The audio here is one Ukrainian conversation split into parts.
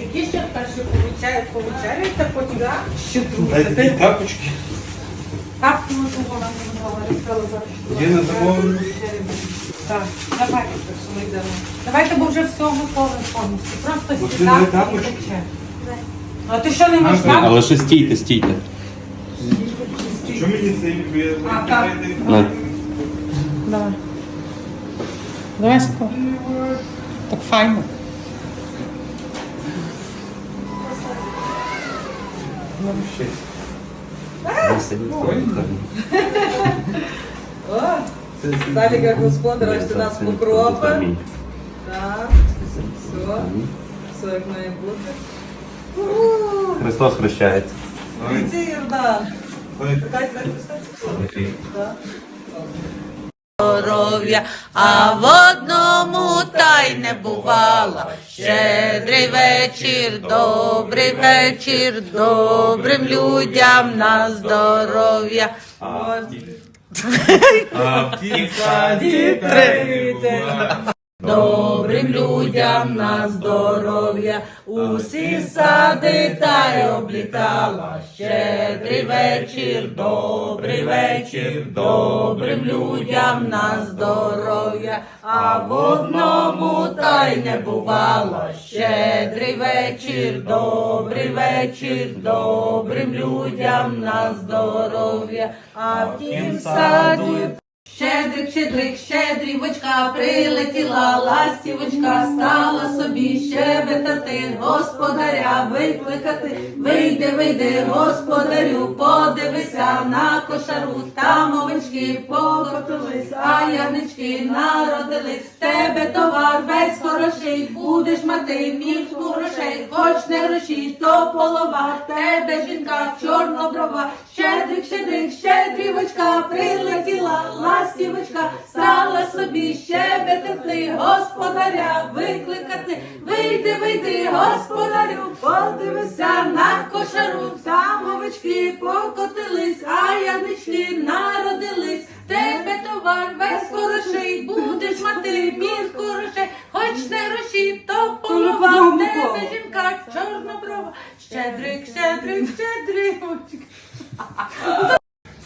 які ще перші потім ще. Тапочки. Тапки ми того нам не говорили. Є на замовлення? Так, давайте, так що ми йдемо. Давайте, бо вже все готове повністю. Просто сідати не і тапочки? пече. А ти що не можеш А, тапочки? Але ще стійте, стійте. Що мені це А, так. Давай. Давай ско. Так файно. О, Далі як господар, аж ти нас покропи. Так, все, все як має бути. Ууу, Христос хрещається. Це Йордан. Ой. Дай тебе хрестатися. Здоров'я, а в одному та й не бувала. Щедрий вечір, добрий вечір, добрим людям на здоров'я. А в тім саді Добрим людям на здоров'я, усі сади та й облітала. Щедрий вечір, добрий вечір, добрим людям на здоров'я, а в одному та й не бувало. Щедрий вечір, добрий вечір, добрим людям на здоров'я, а в тім саді Щедрик, щедрик, щедрівочка, прилетіла ластівочка, стала собі щебетати, господаря викликати. Вийди, вийди, господарю, подивися на кошару, там овечки покотились, а ягнички народились. Тебе товар весь хороший, будеш мати мільку грошей, хоч не гроші, то полова, тебе жінка чорноброва, щедрик, щедрик, щедрівочка, прилетіла. Ластівочка, стала собі. Щебетати, господаря викликати. Вийди, вийди, господарю, подивися на кошару, щедрик, щедрик, щедрик.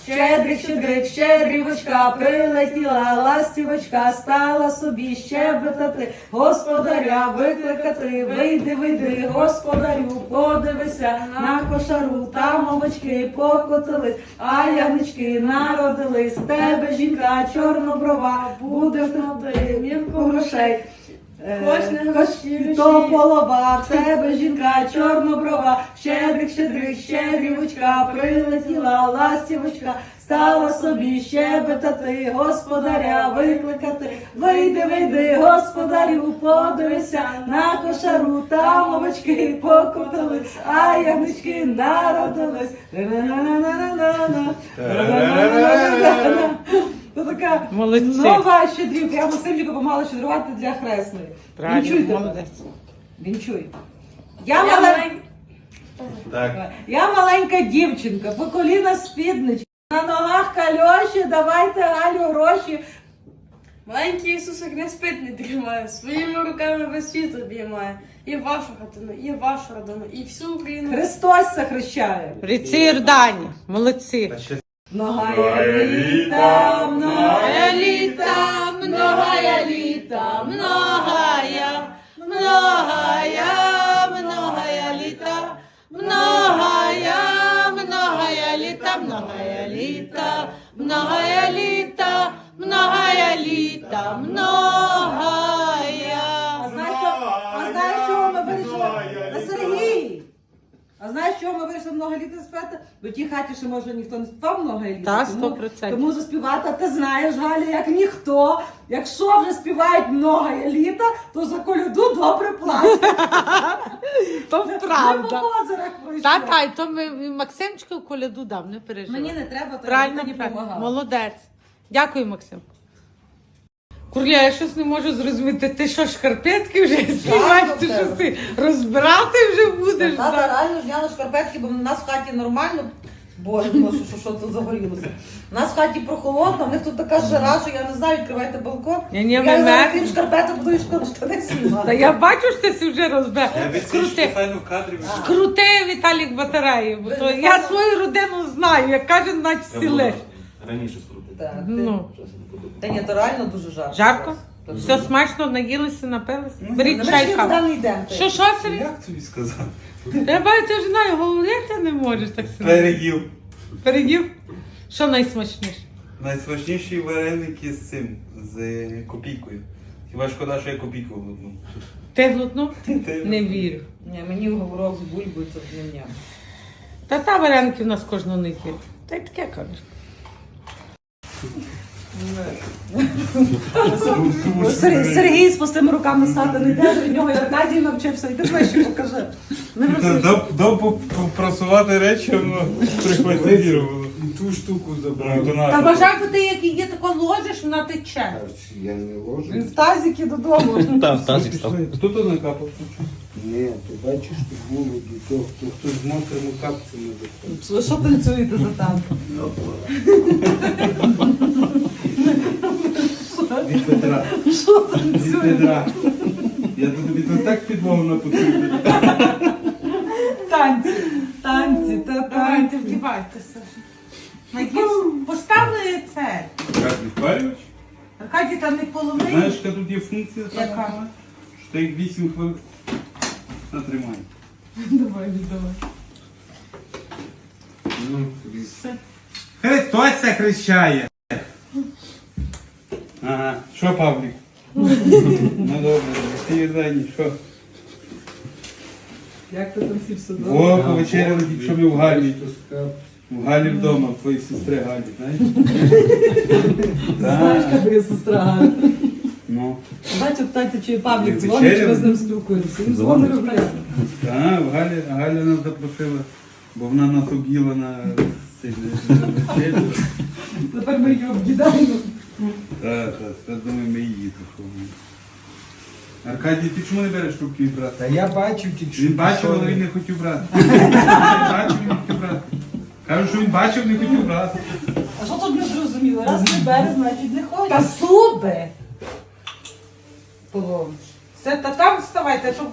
Щедрик, щедрик, щедрівочка, прилетіла ластівочка, стала собі щебетати, господаря викликати, вийди, вийди, господарю, подивися на кошару, там овочки покотились, а ягнички народились, тебе жінка чорноброва, буде в мірку грошей. Е, то полова, в тебе жінка чорноброва, щедрик, щедрик, щедрівочка, прилетіла ластівочка, стала собі щебетати, господаря викликати. Вийди, вийди, господарю, подивися на кошару, там овочки покотились, а ягнички народились. То така Молодці. нова щедрівка. Я Максимчику помагала щедрувати для хресної. Вінчуйте. молодець. Вінчуй. Я, малень... Так. я маленька дівчинка, по коліна спідничка. На ногах кальоші, давайте Галю гроші. Маленький Ісусик не спить, не тримає, своїми руками весь світ обіймає. І вашу хатину, і вашу родину, і всю Україну. Христос захрещає. Ріці Йордані, молодці. Та ще Многая літа, многая літа, многая літа, многая, Що ми вирішили много літа спати? Бо в тій хаті ще може ніхто не співав много літа. Та, тому- 100%. Тому заспівати, ти знаєш, Галя, як ніхто. Якщо вже співають много літа, то за коляду добре платять. То Ми по правда. козирах пройшли. Та, то ми Максимчика в коляду дав, не переживай. Мені не треба, то Правильно, мені правильно. допомагала. Молодець. Дякую, Максим. Курля, я щось не можу зрозуміти. Ти що, шкарпетки вже знімаєш? Ти що ти розбирати вже будеш? Тата реально зняла шкарпетки, бо в нас в хаті нормально. Боже, ну що, що, що тут загорілося? У нас в хаті прохолодно, в них тут така жара, що я не знаю, відкривайте балкон. Я не Я мемек. зараз крім шкарпеток буду і шкода штани Та я бачу, що ти си вже розбе. Я Скрути. файно в кадрі. Скрути Віталік бо то я свою родину знаю, як каже, наче сілиш. Раніше. Так, ти- Ну. Та ні, то реально дуже жарко. Жарко? зараз. Все смачно, наїлися, напилися. Ну, Беріть чай каву. йдемо. Що, що, Сергій? Як тобі сказати? Я бачу, ти вже знаю, говорити не можеш так сильно. Переїв. Передів? Що найсмачніше? Найсмачніші вареники з цим, з копійкою. Хіба шкода, що я копійку глотнув. Ти глотнув? Не вірю. Ні, мені говорок з бульбою це не м'ям. Та та вареники в нас кожну неділю. Та й таке кажеш. Сергій, Сергій з пустими руками стати не йде, від нього і Аркадій навчився. Іди ближче покажи. Не розумію. Дав попросувати речі, воно прихватило. Ту штуку Ну, забрав. Та бажав би ти, як її тако ложиш, вона тече. Я не ложу. В тазіки додому. Та, в тазик став. То накапав? Ні, ти бачиш, тут голоді, то хто хто з мокрими капцями заходить. Ви що танцюєте за там? Від Петра. Що Від танцюєте? Петра. Я тобі тут так підмову напустив. Танці. Танці, та Давайте, танці. вдівайтеся. Надіюсь, поставили це. Як відпалювач? Аркадій, та не половий. Знаєш, яка тут є функція? така? Яка? Що ти їх 8 хвилин натримай. Давай, віддавай. Ну, Христос це хрещає. Ага, що, Павлік? ну добре, ти дані, що? Як ти там всі все добре? О, повечеряли, якщо ми в Галі. В Галі вдома, в твоїй сестри Галі, знаєш? Знаєш, яка твоя сестра Галя? Ну. Бачу, питається, чи Павлік дзвонить, чи ви з ним спілкуєтеся. Він дзвонить робляє. Так, в Галі, Галя нас запросила, бо вона нас об'їла на цей вечерю. Тепер ми її об'їдаємо. Так, так, тепер думаю, ми її заховуємо. Аркадій, ти чому не береш трубки від брата? Та я бачив тільки що. Він бачив, але він не хотів брати. Він бачив, він не хотів брати. Кажу, що він бачив, не хотів брати. А що тут не зрозуміло? Раз не бере, значить не хоче. Та суби! Половиш. Це та там вставайте, щоб